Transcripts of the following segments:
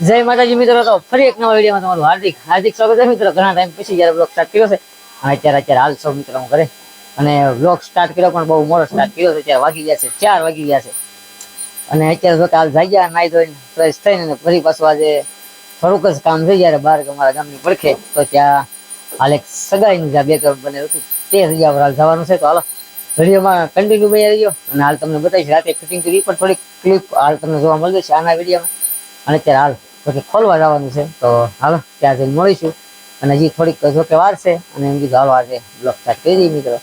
જય માતાજી મિત્રો, તો ફરી એક નવા વિડીયોમાં તમારું હાર્દિક હાર્દિક સ્વાગત છે મિત્રો. ઘણા ટાઈમ પછી જયારે બ્લોગ સ્ટાર્ટ કર્યો છે, અને અત્યારે અત્યારે હાલ સૌ મિત્રો હું અને બ્લોગ સ્ટાર્ટ કર્યો પણ બહુ મોડો સ્ટાર્ટ કર્યો છે, અત્યારે વાગી ગયા છે, ચાર વાગી ગયા છે. અને અત્યારે જો હાલ ગયા નાઈ ધોઈને ફ્રેશ થઈને અને ફરી પાછું આજે થોડુંક જ કામ થઈ જયારે બહાર અમારા ગામની પડખે. તો ત્યાં હાલ એક સગાઈનું જ્યાં બેકઅપ બનેલું હતું, તે જગ્યા પર હાલ જવાનું છે. તો હાલો, વિડીયોમાં કન્ટિન્યુ બની રહ્યો અને હાલ તમને બતાવીશ, રાતે ફિટિંગ કરી પણ થોડીક ક્લિપ હાલ તમને જોવા મળશે આના વિડીયોમાં. અને અત્યારે હાલ જો કે ખોલવા જવાનું છે. તો હાલો ત્યાં જઈને મળીશું. અને હજી થોડીક જો કે વાર છે અને એમ કીધું હાલો આજે બ્લોક સ્ટાર્ટ કરી દઈએ મિત્રો.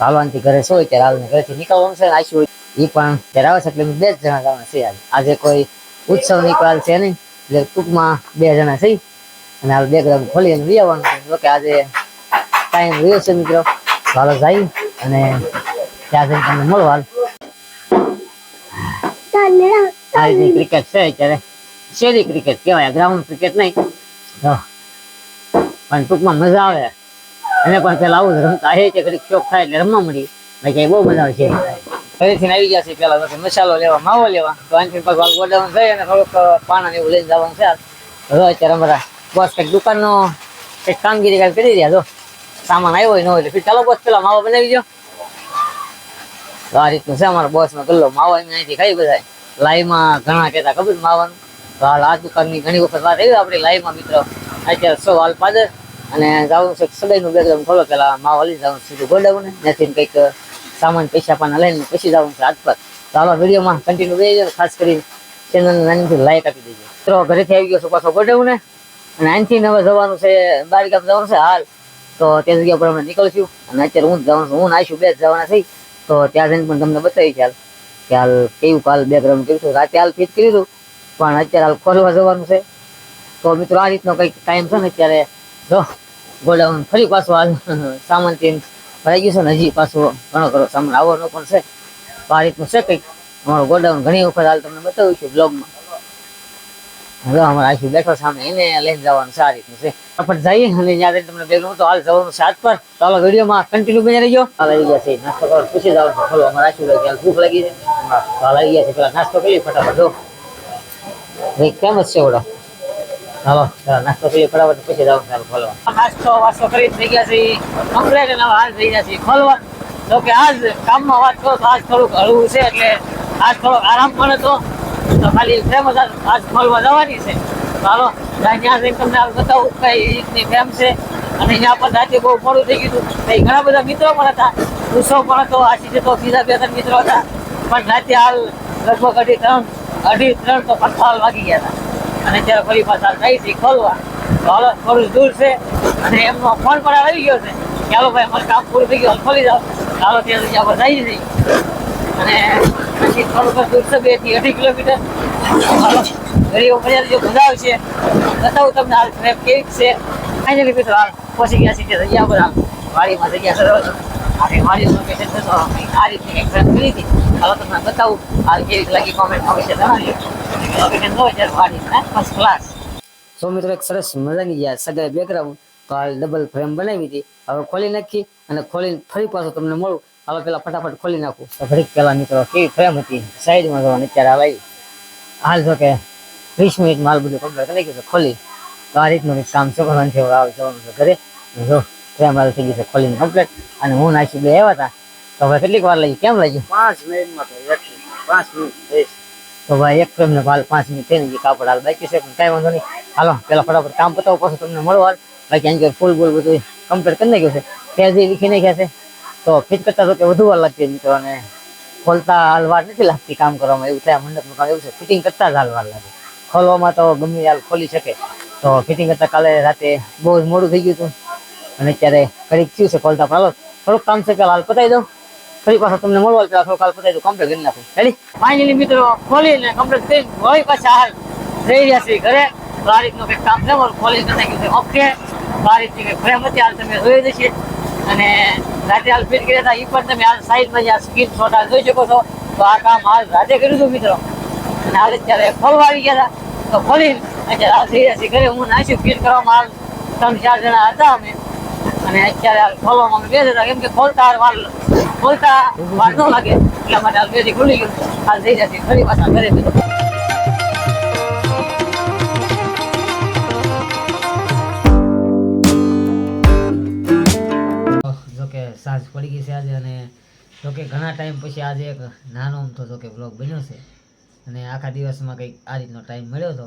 હાલવાનથી ઘરે શું ત્યારે હાલને ઘરેથી નીકળવાનું છે આશુ એ પણ ત્યારે આવે છે એટલે બે જ જણા જવાના છે આજે. આજે કોઈ ઉત્સવ નીકળાલ છે નહીં એટલે ટૂંકમાં બે જણા થઈ અને હાલ બે ગ્રામ ખોલી અને લઈ આવવાનું છે. જો કે આજે ટાઈમ રહ્યો છે મિત્રો. હાલો જઈ અને ત્યાં જઈને તમને મળો હાલ આ રીતની ક્રિકેટ છે અત્યારે. શેરી ક્રિકેટ કહેવાય ગ્રાઉન્ડ ક્રિકેટ નહીં. પણ ટૂંકમાં મજા આવે. એને પણ પેલા આવું રમતા હે કે ઘડીક શોખ થાય એટલે રમવા મળી બાકી બહુ મજા આવે છે. ફરીથી આવી ગયા છે પેલા તો મસાલો લેવા માવો લેવા. તો આનથી પછી ગોડાઉન થઈ અને થોડુંક પાણા એવું લઈને જવાનું છે હવે અત્યારે અમારા બોસ કંઈક દુકાનનો કંઈક કામગીરી કાંઈક કરી રહ્યા જો સામાન આવ્યો હોય ન હોય એટલે ચાલો બોસ પેલા માવો બનાવી દો આ રીતનું છે અમારો બોસ નો ગલ્લો. માવો અહીંથી ખાઈ બધા લાઈમાં ઘણા કહેતા, ખબર માવાનું? તો હાલ આ દુકાનની ઘણી વખત વાત આવી આપણી લાઈવમાં, મિત્રો. અત્યારે સો હાલ પાદર, અને જવાનું છે સગાઈનું બેકગ્રાઉન્ડ ખોલો, પેલા માવા લઈ જવાનું સીધું ગોડાઉન ત્યાંથી કંઈક સામાન પૈસા પાના લઈને પછી જવાનું છે હાથ પર તો આવા વિડીયોમાં કન્ટિન્યુ રહી ખાસ કરીને ચેનલને નાનીથી લાઈક આપી દેજો. મિત્રો, ઘરેથી આવી ગયો છું પાછો ગોડાઉન અને અહીંથી હવે જવાનું છે, બારગામ જવાનું છે હાલ. તો તે જગ્યા પર અમે નીકળશું અને અત્યારે હું જવાનું છું. હું નાઈશું બે જવાના થઈ તો ત્યાં જઈને પણ તમને બતાવી ખ્યાલ કે હાલ કેવું કાલ બેકગ્રાઉન્ડ કર્યું હતું રાતે હાલ ફિટ કર્યું હતું, પણ અત્યારે હાલ ખોલવા જવાનું છે. તો મિત્રો, આ રીતનો કંઈક ટાઈમ છે ને અત્યારે, જો, ગોડાઉન ફરી પાછું હાલ તેમ ભરાઈ ગયું છે ને, હજી પાછું ઘણો ખરો સામાન આવવાનો પણ છે. તો આ રીતનું છે કંઈક? અમારું ગોડાઉન ઘણી વખત હાલ તમને બતાવ્યું છે બ્લોગમાં હવે અમારે આશુ બેઠો સામે એને લઈને જવાનું છે આ રીતનું છે. આપણે જઈએ અને ત્યાં તમને બેગનું તો હાલ જવાનું છે પર. ચાલો વિડીયોમાં કન્ટિન્યુ બની રહીજો. હાલ, આવી ગયા છે. નાસ્તો કરો પૂછી જવાનું ખોલો અમારે આશુ ભાઈ હાલ ભૂખ લાગી છે. તો હાલ આવી ગયા છે. પેલા નાસ્તો કરીએ ફટાફટ, જો. જ છે ઓડો હાલો નાસ્તો કરી ફટાફટ, પૂછી જવાનું ખોલવા. નાસ્તો, વાસ્તો કરી થઈ ગયા છે. કમ્પ્લેટ અને હાલ થઈ ગયા છે. ખોલવા તો કે આજ કામમાં વાત કરો તો આજ થોડુંક હળવું છે, એટલે આજ થોડોક આરામ પણ હતો. તો ખાલી ફેમસ આજ ખોલવા જવાની છે. ચાલો ત્યાં જઈને તમને બતાવું કઈ રીતની ફેમ છે. અને અહીંયા પણ રાતે બહુ મોડું થઈ ગયું હતું. ઘણા બધા મિત્રો પણ હતા. ઉત્સવ પણ હતો આશીષ તો બીજા બે ત્રણ મિત્રો હતા. પણ રાતે હાલ લગભગ અઢી ત્રણ અઢી ત્રણ તો પથ્થાલ વાગી ગયા હતા. અને ત્યારે ફરી પાછા થઈ છે ખોલવા. હાલો, થોડું દૂર છે. અને એમનો ફોન પણ આવી ગયો છે. ચાલો ભાઈ અમારું કામ પૂરું થઈ ગયું ખોલી જાઓ ચાલો ત્યાં સુધી આપણે જઈ જઈએ અને પછી થોડુંક દૂર છે બે અઢી કિલોમીટર. ગરીબો મજા જો આવશે બતાવું તમને હાલ ટ્રેપ કેવી છે. ફાઇનલી ગયા છે જગ્યા પર. વાડીમાં જગ્યા સરસ આપણે છે આ રીતની એક ટ્રેપ કરી હતી. હાલો તમને બતાવું, હાલ કેવી લાગી કોમેન્ટ અવશ્ય જણાવજો લોકેશન જો ત્યારે વાડી ફર્સ્ટ ક્લાસ સો એક સરસ મજાની યાર સગાઈ બેકગ્રાઉન્ડ તો હાલ ડબલ ફ્રેમ બનાવી હતી. હવે ખોલી નાખી અને ખોલીને ફરી પાછું તમને મળું. હાલો પેલા ફટાફટ ખોલી નાખું. તો ઘડીક પેલા મિત્રો કેવી ફ્રેમ હતી? સાઈડમાં જવાની અત્યારે આવી. હાલ જો કે વીસ મિનિટ માલ બધું કમ્પ્લીટ કરી ગયું છે. ખોલી. તો આ રીતનું કંઈક કામ છોકરાને છે. આવે જવાનું છે ઘરે. જો ફ્રેમ હાલ થઈ ગયું છે ખોલીને કમ્પ્લીટ અને હું નાખી બે આવ્યા હતા. તો હવે કેટલીક વાર લાગી? કેમ લાગ્યું? પાંચ મિનિટમાં તો એક પાંચ મિનિટ તો ભાઈ એક ફ્રેમ હાલ પાંચ મિનિટ થઈને જે કાપડ હાલ બાકી છે. પણ કાંઈ વાંધો નહીં. હાલો પેલા ફટાફટ કામ પતાવો. પછી તમને મળો હાલ. બાકી અહીં ફૂલ બોલ બધું કમ્પ્લીટ કરી નાખ્યું છે. ત્યાં જે લીખી નાખ્યા છે. તો ફિટ તો કે વધુ વાર લાગતી મિત્રો, અને ખોલતા હાલ નથી લાગતી કામ કરવામાં, એવું થાય મંડપનું કામ, એવું છે. ફિટિંગ કરતા જ હાલ લાગે. ખોલવામાં તો ગમે હાલ ખોલી શકે. તો ફિટિંગ કરતા કાલે રાતે બહુ જ મોડું થઈ ગયું હતું. અને અત્યારે ઘડીક થયું છે ખોલતા, પણ હાલો, થોડુંક કામ છે કે હાલ પતાવી દઉં. ફરી પાછા તમને મળવા પેલા થોડું કાલ પતાવી દઉં કમ્પ્લીટ કરી નાખું. રેડી ફાઇનલી મિત્રો, ખોલીને કમ્પ્લીટ કરી હોય પાછા હાલ જઈ રહ્યા છીએ ઘરે. તો આ રીતનું કામ છે મારું ખોલી છે. ઓકે તો આ રીતની ફ્રેમ હતી, હાલ તમે જોઈ જશે અને રાતે હાલ ફિટ કર્યા હતા એ પણ તમે આ સાઈડમાં જે સ્ક્રીન શોટ જોઈ શકો છો, તો આ કામ હાલ રાતે કર્યું હતું મિત્રો. અને હાલ અત્યારે ખોલવા આવી ગયા હતા, તો ખોલીને અત્યારે હાલ થઈ રહ્યા ઘરે હું નાખ્યું ફિટ કરવામાં હાલ ત્રણ ચાર જણા હતા અમે. અને અત્યારે હાલ ખોલવામાં અમે બેસે હતા, કેમ કે ખોલતા વાર ખોલતા વાર ન લાગે, એટલા માટે હાલ બેસી ખુલી ગયું હાલ થઈ જશે ફરી પાછા ઘરે મિત્રો. ઘણા ટાઈમ પછી આજે એક નાનો અમથો તો કે બ્લોગ બન્યો છે. અને આખા દિવસમાં કંઈક આ રીતનો ટાઈમ મળ્યો હતો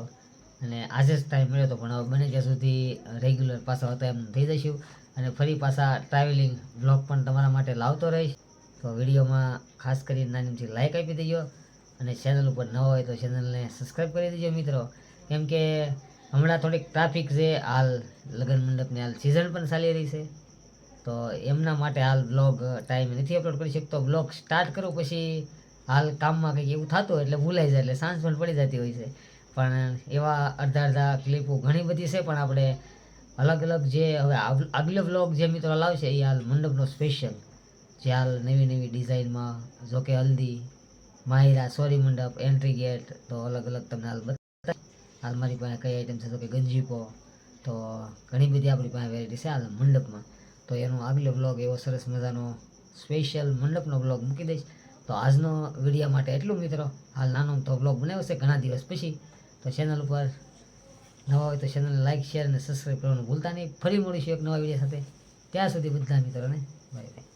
અને આજે જ ટાઈમ મળ્યો હતો પણ હવે બને ત્યાં સુધી રેગ્યુલર પાછા હતા એમ થઈ જઈશું. અને ફરી પાછા ટ્રાવેલિંગ બ્લોગ પણ તમારા માટે લાવતો રહીશ. તો વિડીયોમાં ખાસ કરીને નાનીમથી લાઇક આપી દેજો. અને ચેનલ ઉપર ન હોય તો ચેનલને સબસ્ક્રાઈબ કરી દેજો મિત્રો. કેમ કે હમણાં થોડીક ટ્રાફિક છે હાલ લગ્ન મંડપની હાલ સિઝન પણ ચાલી રહી છે. તો એમના માટે હાલ બ્લોગ ટાઈમ નથી અપલોડ કરી શકતો. બ્લોગ સ્ટાર્ટ કરું પછી હાલ કામમાં કંઈક એવું થતું એટલે ભૂલાઈ જાય એટલે સાંજ પણ પડી જતી હોય છે. પણ એવા અડધા અડધા ક્લિપો ઘણી બધી છે, પણ આપણે અલગ અલગ જે હવે આગલો બ્લોગ જે મિત્રો લાવશે એ હાલ મંડપનો સ્પેશિયલ જે હાલ નવી નવી ડિઝાઇનમાં જોકે haldi Mahira sorry mandap entry gate તો અલગ અલગ તમને હાલ બતા હાલ મારી પાસે કઈ આઈટમ છે, તો કે ગંજીપો, તો ઘણી બધી આપણી પાસે વેરાયટી છે હાલ મંડપમાં. તો એનો આગલો બ્લોગ એવો સરસ મજાનો સ્પેશિયલ મંડપનો બ્લોગ મૂકી દઈશ. તો આજનો વીડિયો માટે એટલું મિત્રો, હાલ નાનો તો બ્લોગ બનાવ્યો છે ઘણા દિવસ પછી. તો ચેનલ ઉપર નવા હોય તો ચેનલને લાઈક શેર અને સબસ્ક્રાઈબ કરવાનું ભૂલતા નહીં. ફરી મળીશું એક નવા વીડિયો સાથે. ત્યાં સુધી બધા મિત્રોને બાય બાય